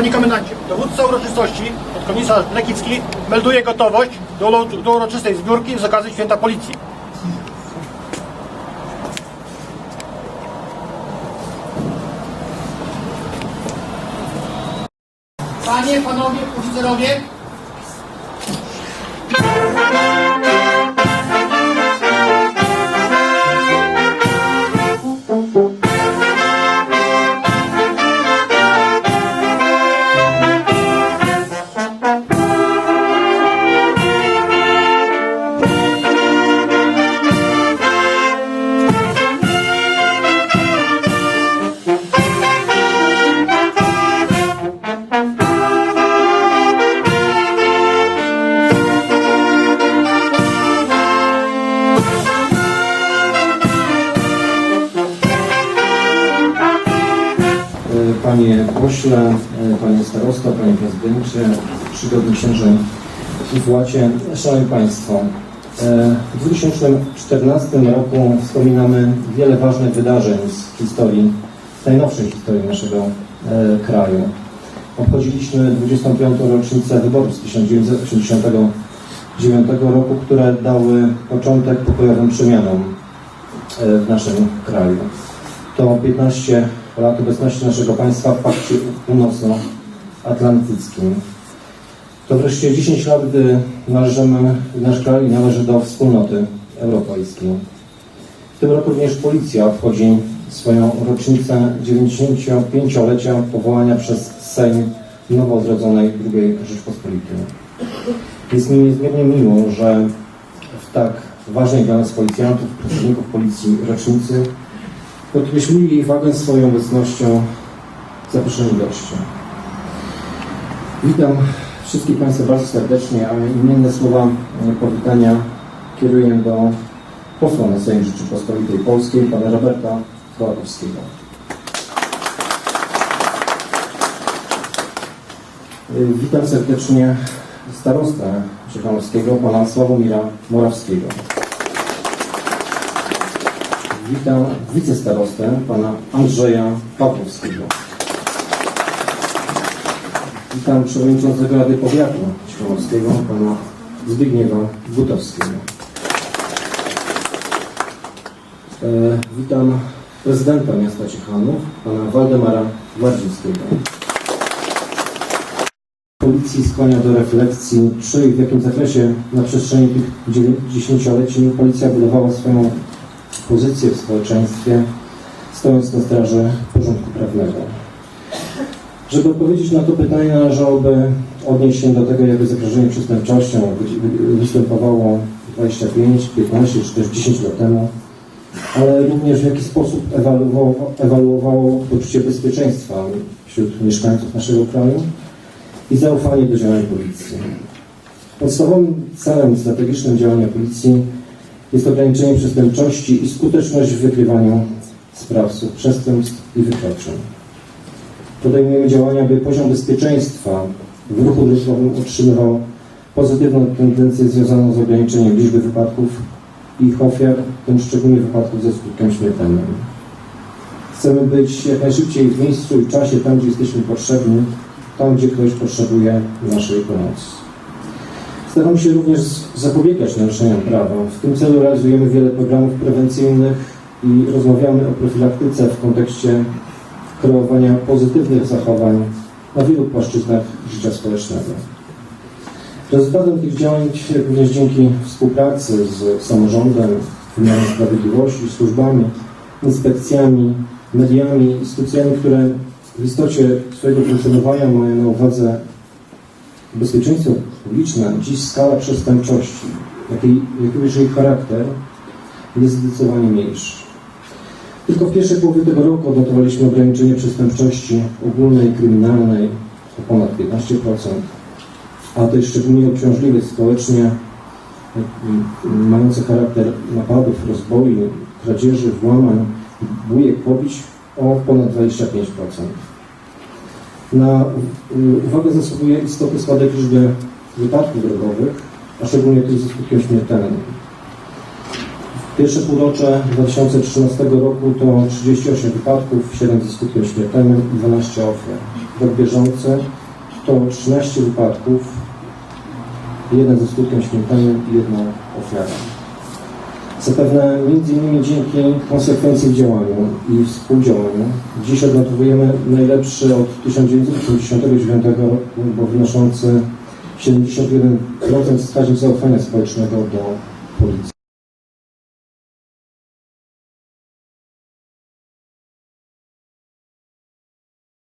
Panie komendancie, dowódca uroczystości, podkomisarz Lekicki, melduje gotowość do, do uroczystej zbiórki z okazji Święta Policji. Panie, panowie, oficerowie, pośle, panie starosto, panie prezydencie, czcigodni księże i władzie, szanowni państwo. e, W 2014 roku wspominamy wiele ważnych wydarzeń z historii, z najnowszej historii naszego e, kraju. Obchodziliśmy 25. rocznicę wyborów z 1989 roku, które dały początek pokojowym przemianom e, w naszym kraju. To 15 lat obecności naszego państwa w Pakcie Północnoatlantyckim. To wreszcie 10 lat, gdy należymy, nasz kraj należy do wspólnoty europejskiej. W tym roku również policja obchodzi swoją rocznicę 95-lecia powołania przez Sejm nowo odrodzonej II Rzeczpospolitej. Jest mi niezmiernie miło, że w tak ważnej dla nas policjantów, pracowników policji rocznicy podkreślili jej wagę swoją obecnością zaproszeni goście. Witam wszystkich Państwa bardzo serdecznie, a imienne słowa e, powitania kieruję do posła na Sejm Rzeczypospolitej Polskiej, pana Roberta Kołakowskiego. E, Witam serdecznie starostę Ciechanowskiego, pana Sławomira Morawskiego. Witam wicestarostę, pana Andrzeja Pawłowskiego. Witam przewodniczącego Rady Powiatu Ciechanowskiego, pana Zbigniewa Gutowskiego. E, witam prezydenta miasta Ciechanów, pana Waldemara Gwardzińskiego. Policji skłania do refleksji, czy i w jakim zakresie na przestrzeni tych dziesięcioleci policja budowała swoją pozycję w społeczeństwie, stojąc na straży porządku prawnego. Żeby odpowiedzieć na to pytanie, należałoby odnieść się do tego, jakby zagrożenie przestępczością wy- wy- występowało 25, 15 czy też 10 lat temu, ale również w jaki sposób ewaluowało, ewaluowało poczucie bezpieczeństwa wśród mieszkańców naszego kraju i zaufanie do działań policji. Podstawowym celem strategicznym działania policji jest ograniczenie przestępczości i skuteczność w wykrywaniu sprawców przestępstw i wykroczeń. Podejmujemy działania, by poziom bezpieczeństwa w ruchu drogowym utrzymywał pozytywną tendencję związaną z ograniczeniem liczby wypadków i ich ofiar, w tym szczególnie wypadków ze skutkiem śmiertelnym. Chcemy być jak najszybciej w miejscu i czasie, tam gdzie jesteśmy potrzebni, tam gdzie ktoś potrzebuje naszej pomocy. Staramy się również zapobiegać naruszeniom prawa. W tym celu realizujemy wiele programów prewencyjnych i rozmawiamy o profilaktyce w kontekście kreowania pozytywnych zachowań na wielu płaszczyznach życia społecznego. Rezultatem tych działań również dzięki współpracy z samorządem, wymiarem sprawiedliwości, służbami, inspekcjami, mediami, instytucjami, które w istocie swojego funkcjonowania mają na uwadze bezpieczeństwo publiczne, dziś skala przestępczości, jakiej, jakiego jej charakter jest zdecydowanie mniejszy. Tylko w pierwszej połowie tego roku odnotowaliśmy ograniczenie przestępczości ogólnej kryminalnej o ponad 15%, a tej szczególnie obciążliwej społecznie, m, mające charakter napadów, rozboi, kradzieży, włamań, bujek, pobić o ponad 25%. Na y, uwagę zasługuje istotny spadek liczby wypadków drogowych, a szczególnie tych ze skutkiem śmiertelnym. Pierwsze półrocze 2013 roku to 38 wypadków, 7 ze skutkiem śmiertelnym i 12 ofiar. rok bieżący to 13 wypadków, jeden ze skutkiem śmiertelnym i jedna ofiara. Zapewne między innymi dzięki konsekwencji w działaniu i współdziałaniu dziś odnotowujemy najlepszy od 1989 roku, bo wynoszący 71% wskaźnik zaufania społecznego do policji.